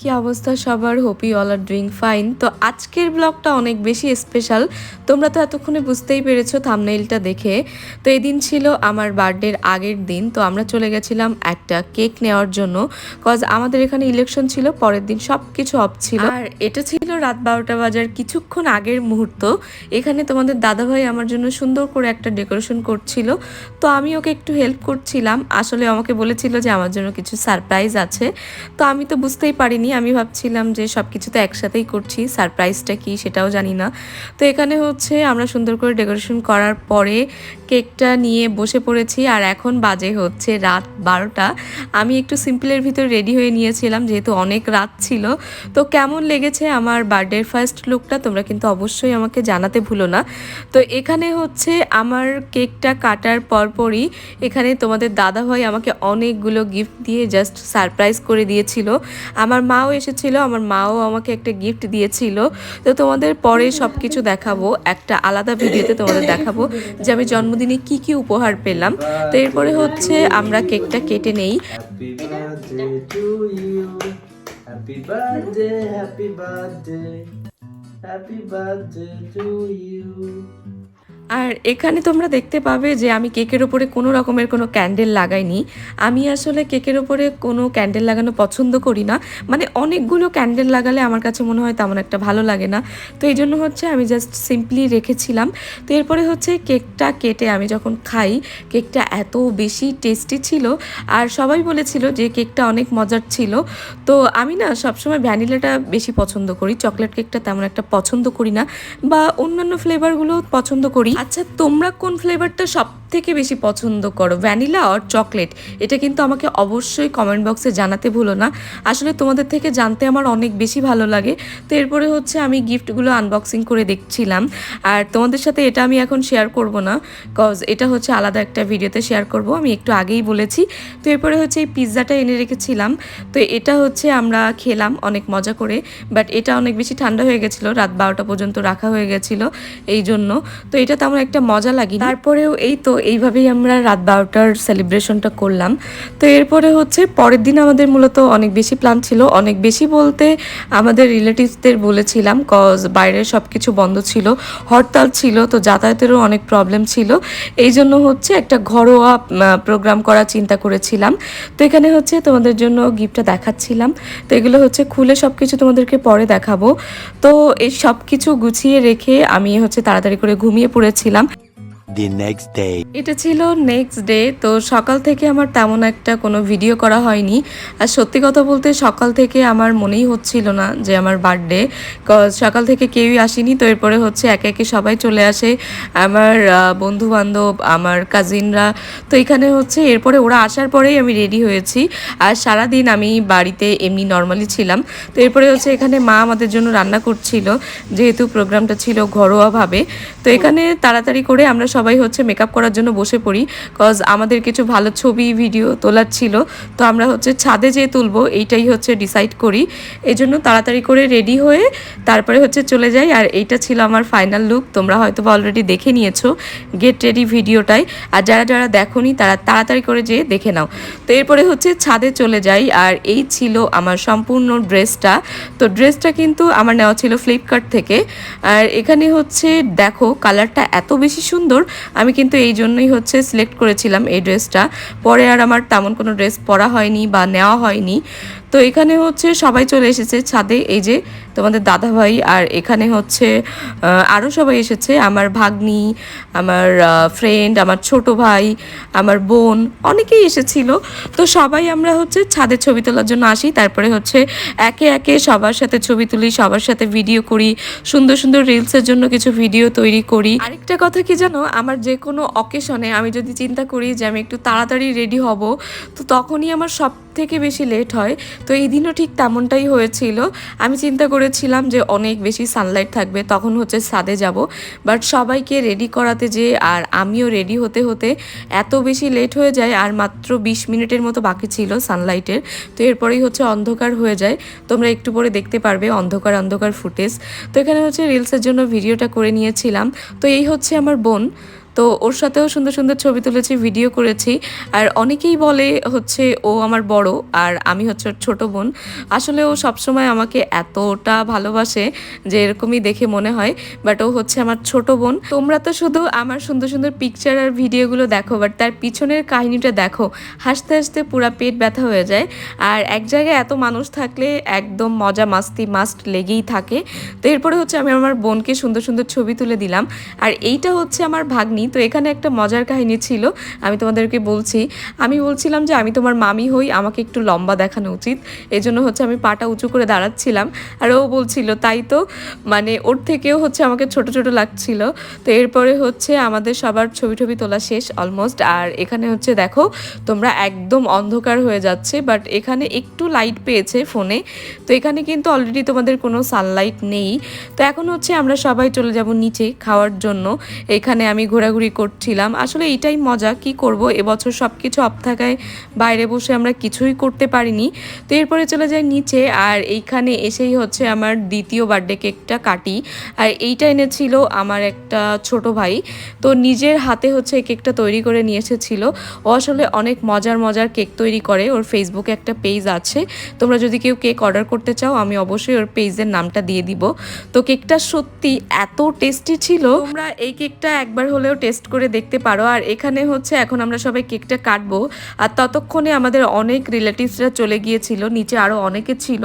কি অবস্থা? সবার hope all are doing fine তো আজকের ব্লগটা অনেক বেশি স্পেশাল তোমরা তো এতক্ষণে বুঝতেই পেরেছ থামনেইলটা দেখে। তো এই দিন ছিল আমার বার্থডের আগের দিন। তো আমরা চলে গেছিলাম একটা কেক নেওয়ার জন্য। কজ আমাদের এখানে ইলেকশন ছিল, পরের দিন সব কিছু অফ ছিল। আর এটা ছিল রাত বারোটা বাজার কিছুক্ষণ আগের মুহূর্ত। এখানে তোমাদের দাদাভাই আমার জন্য সুন্দর করে একটা ডেকোরেশন করছিল। তো আমি ওকে একটু হেল্প করছিলাম। আসলে আমাকে বলেছিল যে আমার জন্য কিছু সারপ্রাইজ আছে। তো আমি তো বুঝতেই পারিনি আমি ভাবছিলাম যে সব কিছু তো একসাথেই করছি, সারপ্রাইজটা কি সেটাও জানি না। তো এখানে হচ্ছে আমরা সুন্দর করে ডেকোরেশন করার পরে কেকটা নিয়ে বসে পড়েছি আর এখন বাজে হচ্ছে রাত বারোটা। আমি একটু সিম্পলের ভিতর রেডি হয়ে নিয়েছিলাম, যেহেতু অনেক রাত ছিল। তো কেমন লেগেছে আমার বার্থডের ফার্স্ট লুকটা তোমরা কিন্তু অবশ্যই আমাকে জানাতে ভুলো না। তো এখানে হচ্ছে আমার কেকটা কাটার পরপরই এখানে তোমাদের দাদাভাই আমাকে অনেকগুলো গিফট দিয়ে জাস্ট সারপ্রাইজ করে দিয়েছিল। আমার মাও এসেছিল আমার মাও আমাকে একটা গিফট দিয়েছিল তো তোমাদের পরে সব কিছু দেখাবো একটা আলাদা ভিডিওতে তোমাদের দেখাবো যে আমি জন্মদিনে কি কি উপহার পেলাম তো এরপরে হচ্ছে আমরা কেকটা কেটে নেই Happy birthday. Happy birthday, happy birthday. To you. আর এখানে তোমরা দেখতে পাবে যে আমি কেকের ওপরে কোনো রকমের কোনো ক্যান্ডেল লাগাইনি। আমি আসলে কেকের ওপরে কোনো ক্যান্ডেল লাগানো পছন্দ করি না। মানে অনেকগুলো ক্যান্ডেল লাগালে আমার কাছে মনে হয় তেমন একটা ভালো লাগে না। তো এই জন্য হচ্ছে আমি জাস্ট সিম্পলি রেখেছিলাম। তো এরপরে হচ্ছে কেকটা কেটে আমি যখন খাই, কেকটা এত বেশি টেস্টি ছিল। আর সবাই বলেছিল যে কেকটা অনেক মজার ছিল। তো আমি না সবসময় ভ্যানিলাটা বেশি পছন্দ করি। চকলেট কেকটা তেমন একটা পছন্দ করি না। বা অন্যান্য ফ্লেভারগুলো পছন্দ করি। আচ্ছা তোমরা কোন ফ্লেভারটা সব থেকে বেশি পছন্দ করো? Vanilla or chocolate. এটা কিন্তু আমাকে অবশ্যই কমেন্ট বক্সে জানাতে ভুলো না। আসলে তোমাদের থেকে জানতে আমার অনেক বেশি ভালো লাগে। তো এরপরে হচ্ছে আমি গিফটগুলো আনবক্সিং করে দেখছিলাম। আর তোমাদের সাথে এটা আমি এখন শেয়ার করব না। কজ এটা হচ্ছে আলাদা একটা ভিডিওতে শেয়ার করব। আমি একটু আগেই বলেছি। তো এরপরে হচ্ছে এই পিৎজাটা এনে রেখেছিলাম। তো এটা হচ্ছে আমরা খেলাম অনেক মজা করে। বাট এটা অনেক বেশি ঠান্ডা হয়ে গেছিল। রাত বারোটা পর্যন্ত রাখা হয়ে গেছিল। এই জন্য তো এটা তেমন একটা মজা লাগে তারপরেও এই তো এইভাবেই আমরা রাত বারোটার সেলিব্রেশনটা করলাম। তো এরপরে হচ্ছে পরের দিন আমাদের মূলত অনেক বেশি প্ল্যান ছিল। অনেক বেশি বলতে আমাদের রিলেটিভসদের বলেছিলাম কজ বাইরের সব কিছু বন্ধ ছিল, হরতাল ছিল, তো যাতায়াতেরও অনেক প্রবলেম ছিল। এই জন্য হচ্ছে একটা ঘরোয়া প্রোগ্রাম করার চিন্তা করেছিলাম। তো এখানে হচ্ছে তোমাদের জন্য গিফটটা দেখাচ্ছিলাম। তো এগুলো হচ্ছে খুলে সব কিছু তোমাদেরকে পরে দেখাবো। তো এই সব কিছু গুছিয়ে রেখে আমি হচ্ছে তাড়াতাড়ি করে ঘুমিয়ে পড়েছিলাম। The next day. এটা ছিল নেক্সট ডে তো সকাল থেকে আমার তেমন একটা কোনো ভিডিও করা হয়নি। আর সত্যি কথা বলতে সকাল থেকে আমার মনেই হচ্ছিল না যে আমার বার্থডে সকাল থেকে কেউই আসেনি, তো এরপরে হচ্ছে একে একে সবাই চলে আসে। আমার বন্ধু বান্ধব আমার কাজিনরা তো এখানে হচ্ছে এরপরে ওরা আসার পরেই আমি রেডি হয়েছি। আর সারাদিন আমি বাড়িতে এমনি নর্মালি ছিলাম। তো এরপরে হচ্ছে এখানে মা আমাদের জন্য রান্না করছিল, যেহেতু প্রোগ্রামটা ছিল ঘরোয়াভাবে। তো এখানে তাড়াতাড়ি করে আমরা সবাই হচ্ছে মেকআপ করার জন্য বসে পড়ি কজ আমাদের কিছু ভালো ছবি ভিডিও তোলার ছিল। তো আমরা হচ্ছে ছাদে যেয়ে তুলবো, এইটাই হচ্ছে ডিসাইড করি। এই জন্য তাড়াতাড়ি করে রেডি হয়ে তারপরে হচ্ছে চলে যাই। আর এইটা ছিল আমার ফাইনাল লুক তোমরা হয়তো অলরেডি দেখে নিয়েছো। গেট রেডি ভিডিওটাই আর যারা যারা দেখোনি, তারা তাড়াতাড়ি করে যেয়ে দেখে নাও। তো এরপরে হচ্ছে ছাদে চলে যাই। আর এই ছিল আমার সম্পূর্ণ ড্রেসটা তো ড্রেসটা কিন্তু আমার নেওয়া ছিল ফ্লিপকার্ট থেকে। আর এখানে হচ্ছে, দেখো কালারটা এত বেশি সুন্দর। আমি কিন্তু এই জন্যই হচ্ছে সিলেক্ট করেছিলাম এই ড্রেসটা। পরে আর আমার তেমন কোনো ড্রেস পরা হয়নি বা নেওয়া হয়নি। তো এখানে হচ্ছে সবাই চলে এসেছে ছাদে, এই যে তোমাদের দাদা ভাই আর এখানে হচ্ছে আরও সবাই এসেছে। আমার ভাগ্নি, আমার ফ্রেন্ড আমার ছোট ভাই, আমার বোন, অনেকেই এসেছিল। তো সবাই আমরা হচ্ছে ছাদে ছবি তোলার জন্য আসি। তারপরে হচ্ছে একে একে সবার সাথে ছবি তুলি, সবার সাথে ভিডিও করি, সুন্দর সুন্দর রিলসের জন্য কিছু ভিডিও তৈরি করি। আরেকটা কথা কি জানো? আমার যে কোনো অকেশনে আমি যদি চিন্তা করি যে আমি একটু তাড়াতাড়ি রেডি হব, তো তখনই আমার সব থেকে বেশি লেট হয়। তো এই দিনও ঠিক তেমনটাই হয়েছিল। আমি চিন্তা করেছিলাম যে অনেক বেশি সানলাইট থাকবে, তখন হচ্ছে ছাদে যাব। বাট সবাইকে রেডি করাতে যে আর আমিও রেডি হতে হতে এত বেশি লেট হয়ে যায় আর মাত্র বিশ মিনিটের মতো বাকি ছিল সানলাইটের তো এরপরেই হচ্ছে অন্ধকার হয়ে যায়। তোমরা একটু পরে দেখতে পারবে অন্ধকার অন্ধকার ফুটেজ তো এখানে হচ্ছে রিলসের জন্য ভিডিওটা করে নিয়েছিলাম। তো এই হচ্ছে আমার বোন। তো ওর সাথেও সুন্দর সুন্দর ছবি তুলেছি ভিডিও করেছি। আর অনেকেই বলে হচ্ছে ও আমার বড় আর আমি হচ্ছে ওর ছোট বোন। আসলে ও সবসময় আমাকে এতটা ভালোবাসে যে এরকমই দেখে মনে হয় বাট ও হচ্ছে আমার ছোট বোন। তোমরা তো শুধু আমার সুন্দর সুন্দর পিকচার আর ভিডিওগুলো দেখো বাট তার পিছনের কাহিনীটা দেখো। হাসতে হাসতে পুরা পেট ব্যথা হয়ে যায়। আর এক জায়গায় এত মানুষ থাকলে একদম মজা মাস্তি মাস্ট লেগেই থাকে। তো এরপরে হচ্ছে আমি আমার বোনকে সুন্দর সুন্দর ছবি তুলে দিলাম। আর এইটা হচ্ছে আমার ভাগ্নি। তো এখানে একটা মজার কাহিনী ছিল, আমি তোমাদেরকে বলছি। আমি বলছিলাম যে আমি তোমার মামি হই, আমাকে একটু লম্বা দেখানো উচিত। এজন্য হচ্ছে আমি পাটা উঁচু করে দাঁড়াচ্ছিলাম। আর ও বলছিল, তাই তো। মানে ওর থেকেও হচ্ছে আমাকে ছোট ছোট লাগছিল। তো এরপরে হচ্ছে আমাদের সবার ছবি টবি তোলা শেষ অলমোস্ট আর এখানে হচ্ছে দেখো, তোমরা একদম অন্ধকার হয়ে যাচ্ছে বাট এখানে একটু লাইট পেয়েছে ফোনে তো এখানে কিন্তু অলরেডি তোমাদের কোনো সানলাইট নেই। তো এখন হচ্ছে আমরা সবাই চলে যাব নিচে খাওয়ার জন্য। এখানে আমি ঘোরাঘুরি করছিলাম। আসলে এইটাই মজা, কি করব? এবছর সব কিছু অফ থাকায় বাইরে বসে আমরা কিছুই করতে পারিনি। তো এরপরে চলে যাই নিচে, আর এইখানে এসেই হচ্ছে আমার দ্বিতীয় বার্থডে কেকটা কাটি। আর এইটা এনেছিল আমার একটা ছোট ভাই। তো নিজের হাতে হচ্ছে এই কেকটা তৈরি করে নিয়ে এসেছিল। ও আসলে অনেক মজার মজার কেক তৈরি করে। ওর ফেসবুকে একটা পেজ আছে। তোমরা যদি কেউ কেক অর্ডার করতে চাও, আমি অবশ্যই ওর পেজের নামটা দিয়ে দিব। তো কেকটা সত্যি এত টেস্টি ছিল। তোমরা এই কেকটা একবার হলেও টেস্ট করে দেখতে পারো। আর এখানে হচ্ছে এখন আমরা সবাই কেকটা কাটবো। আর ততক্ষণে আমাদের অনেক রিলেটিভসরা চলে গিয়েছিল, নিচে আরও অনেকে ছিল।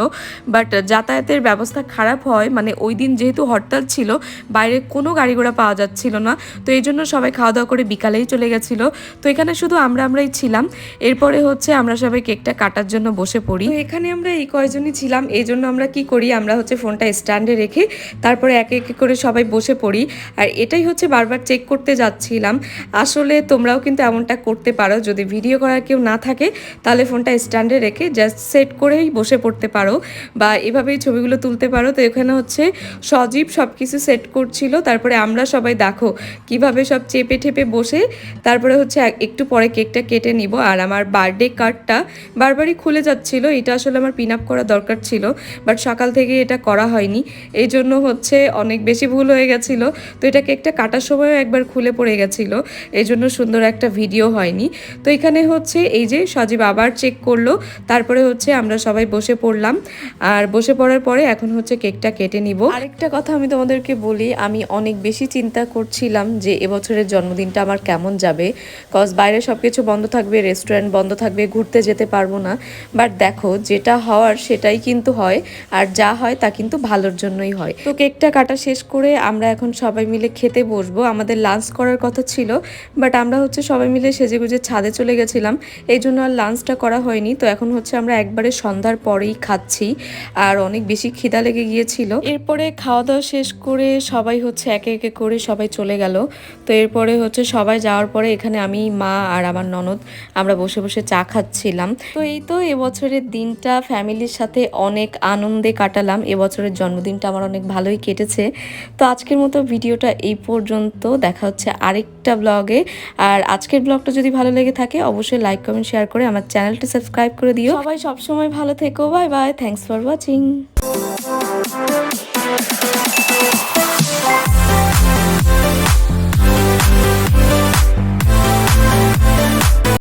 বাট যাতায়াতের ব্যবস্থা খারাপ হয় মানে ওই দিন যেহেতু হরতাল ছিল, বাইরে কোনো গাড়ি ঘোড়া পাওয়া যাচ্ছিল না। তো এই জন্য সবাই খাওয়া দাওয়া করে বিকালেই চলে গেছিল। তো এখানে শুধু আমরা আমরাই ছিলাম। এরপরে হচ্ছে আমরা সবাই কেকটা কাটার জন্য বসে পড়ি। এখানে আমরা এই কয়জনই ছিলাম। এই জন্য আমরা কি করি, আমরা হচ্ছে ফোনটা স্ট্যান্ডে রেখে তারপরে একে একে করে সবাই বসে পড়ি। আর এটাই হচ্ছে বারবার চেক করতে যাচ্ছিলাম আসলে তোমরাও কিন্তু এমনটা করতে পারো, যদি ভিডিও করার কেউ না থাকে, তাহলে ফোনটা স্ট্যান্ডে রেখে জাস্ট সেট করেই বসে পড়তে পারো বা এভাবেই ছবিগুলো তুলতে পারো। তো এখানে হচ্ছে সজীব সব কিছু সেট করছিল, তারপরে আমরা সবাই দেখো কীভাবে সব চেপে ঠেপে বসে, তারপরে হচ্ছে এক- একটু পরে কেকটা কেটে নিব। আর আমার বার্থডে কার্ডটা বারবারই খুলে যাচ্ছিল, এটা আসলে আমার পিন আপ করা দরকার ছিল বাট সকাল থেকে এটা করা হয়নি। এই জন্য হচ্ছে অনেক বেশি ভুল হয়ে গেছিল। তো এটা কেকটা কাটার সময়ও একবার খুলে পড়ে গেছিল, এই জন্য সুন্দর একটা ভিডিও হয়নি। তো এখানে হচ্ছে এই যে সজীব আবার চেক করল, তারপরে হচ্ছে আমরা সবাই বসে পড়লাম। আর বসে পড়ার পরে এখন হচ্ছে কেকটা কেটে নিব। আরেকটা কথা আমি তোমাদেরকে বলি, আমি অনেক বেশি চিন্তা করছিলাম যে এবছরের জন্মদিনটা আমার কেমন যাবে। কজ বাইরে সব কিছু বন্ধ থাকবে রেস্টুরেন্ট বন্ধ থাকবে, ঘুরতে যেতে পারব না। বাট দেখো, যেটা হওয়ার সেটাই কিন্তু হয়, আর যা হয় তা কিন্তু ভালোর জন্যই হয়। তো কেকটা কাটা শেষ করে আমরা এখন সবাই মিলে খেতে বসবো। আমাদের লাঞ্চ করার কথা ছিল বাট আমরা হচ্ছে সবাই মিলে সেজে গুজে ছাদে চলে গেছিলাম। এই জন্য আর লাঞ্চটা করা হয়নি, তো এখন হচ্ছে আমরা একবারে সন্ধ্যার পরেই খাচ্ছি, আর অনেক বেশি খিদা লেগে গিয়েছিল। এরপরে খাওয়া দাওয়া শেষ করে সবাই হচ্ছে একে একে করে সবাই চলে গেল। তো এরপরে হচ্ছে সবাই যাওয়ার পরে এখানে আমি, মা আর আমার ননদ, আমরা বসে বসে চা খাচ্ছিলাম। তো এই তো এবছরের দিনটা, ফ্যামিলির সাথে অনেক আনন্দে কাটালাম। এবছরের জন্মদিনটা আমার অনেক ভালোই কেটেছে। তো আজকের মতো ভিডিওটা এই পর্যন্ত, দেখা হচ্ছে আরেকটা ব্লগে আর আজকের ব্লগটা যদি ভালো লেগে থাকে, অবশ্যই লাইক কমেন্ট শেয়ার করে আমার চ্যানেলটা সাবস্ক্রাইব করে দিও। সবাই সবসময় ভালো থেকো। Bye bye thanks for watching